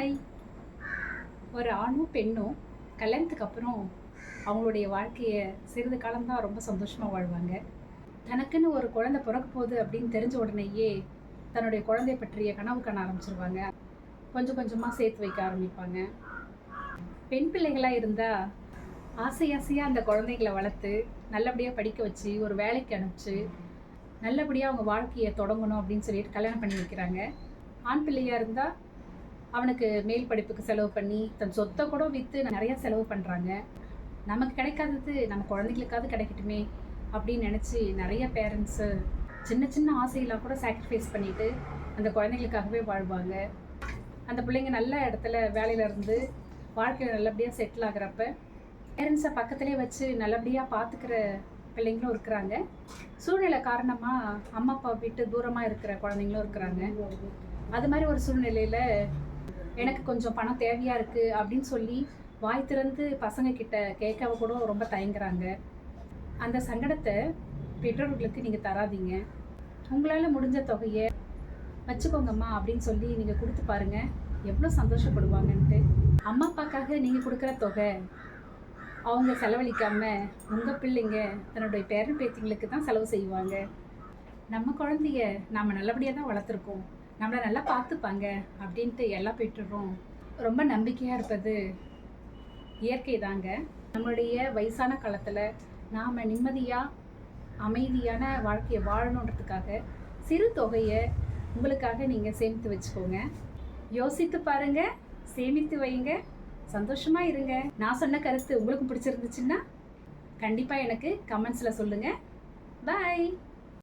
Hi ஒரு ஆணும் பெண்ணும் கல்யாணத்துக்கு அப்புறம் அவங்களுடைய வாழ்க்கையை சிறிது காலம்தான் ரொம்ப சந்தோஷமாக வாழ்வாங்க. தனக்குன்னு ஒரு குழந்தை பிறக்க போகுது அப்படின்னு தெரிஞ்ச உடனேயே தன்னுடைய குழந்தை பற்றிய கனவு காண ஆரம்பிச்சிருவாங்க. கொஞ்சம் கொஞ்சமாக சேர்த்து வைக்க ஆரம்பிப்பாங்க. பெண் பிள்ளைகளாக இருந்தால் ஆசை ஆசையாக அந்த குழந்தைங்களை வளர்த்து நல்லபடியாக படிக்க வச்சு ஒரு வேலைக்கு அனுப்பிச்சு நல்லபடியாக அவங்க வாழ்க்கையை தொடங்கணும் அப்படின்னு சொல்லிட்டு கல்யாணம் பண்ணி வைக்கிறாங்க. ஆண் பிள்ளையாக இருந்தால் அவனுக்கு மேல் படிப்புக்கு செலவு பண்ணி தன் சொத்தை கூட விற்று நிறையா செலவு பண்ணுறாங்க நமக்கு கிடைக்காதது நம்ம குழந்தைகளுக்காவது கிடைக்கட்டுமே அப்படின்னு நினச்சி நிறைய பேரண்ட்ஸு சின்ன சின்ன ஆசையெல்லாம் கூட சாக்ரிஃபைஸ் பண்ணிட்டு அந்த குழந்தைகளுக்காகவே வாழ்வாங்க. அந்த பிள்ளைங்க நல்ல இடத்துல வேலையில இருந்து வாழ்க்கையில் நல்லபடியாக செட்டில் ஆகுறப்ப பேரண்ட்ஸை பக்கத்துலேயே வச்சு நல்லபடியாக பார்த்துக்கிற பிள்ளைங்களும் இருக்கிறாங்க. சூழ்நிலை காரணமாக அம்மா அப்பா விட்டு தூரமாக இருக்கிற குழந்தைங்களும் இருக்கிறாங்க. அது மாதிரி ஒரு சூழ்நிலையில் எனக்கு கொஞ்சம் பணம் தேவையாக இருக்குது அப்படின்னு சொல்லி வாய் திறந்து பசங்க கிட்ட கேட்கவ கூட ரொம்ப தயங்குறாங்க. அந்த சங்கடத்தை பெற்றோர்களுக்கு நீங்கள் தராதீங்க. உங்களால் முடிஞ்ச தொகையை வச்சுக்கோங்கம்மா அப்படின்னு சொல்லி நீங்கள் கொடுத்து பாருங்க. எவ்வளோ சந்தோஷப்படுவாங்கன்ட்டு. அம்மா அப்பாக்காக நீங்கள் கொடுக்குற தொகை அவங்க செலவழிக்காம உங்கள் பிள்ளைங்க தன்னுடைய பேரன் பேத்திங்களுக்கு தான் செலவு செய்வாங்க. நம்ம குழந்தைய நாம் நல்லபடியாக தான் வளர்த்துருக்கோம். நம்மளை நல்லா பார்த்துப்பாங்க அப்படின்ட்டு எல்லா பெற்றோரும் ரொம்ப நம்பிக்கையாக இருப்பது இயற்கை தாங்க. நம்மளுடைய வயசான காலத்தில் நாம் நிம்மதியாக அமைதியான வாழ்க்கையை வாழணுன்றதுக்காக சிறு தொகையை உங்களுக்காக நீங்கள் சேமித்து வச்சுக்கோங்க. யோசித்து பாருங்க சேமித்து வைங்க சந்தோஷமாக இருங்க. நான் சொன்ன கருத்து உங்களுக்கு பிடிச்சிருந்துச்சுன்னா கண்டிப்பாக எனக்கு கமெண்ட்ஸில் சொல்லுங்கள் பாய்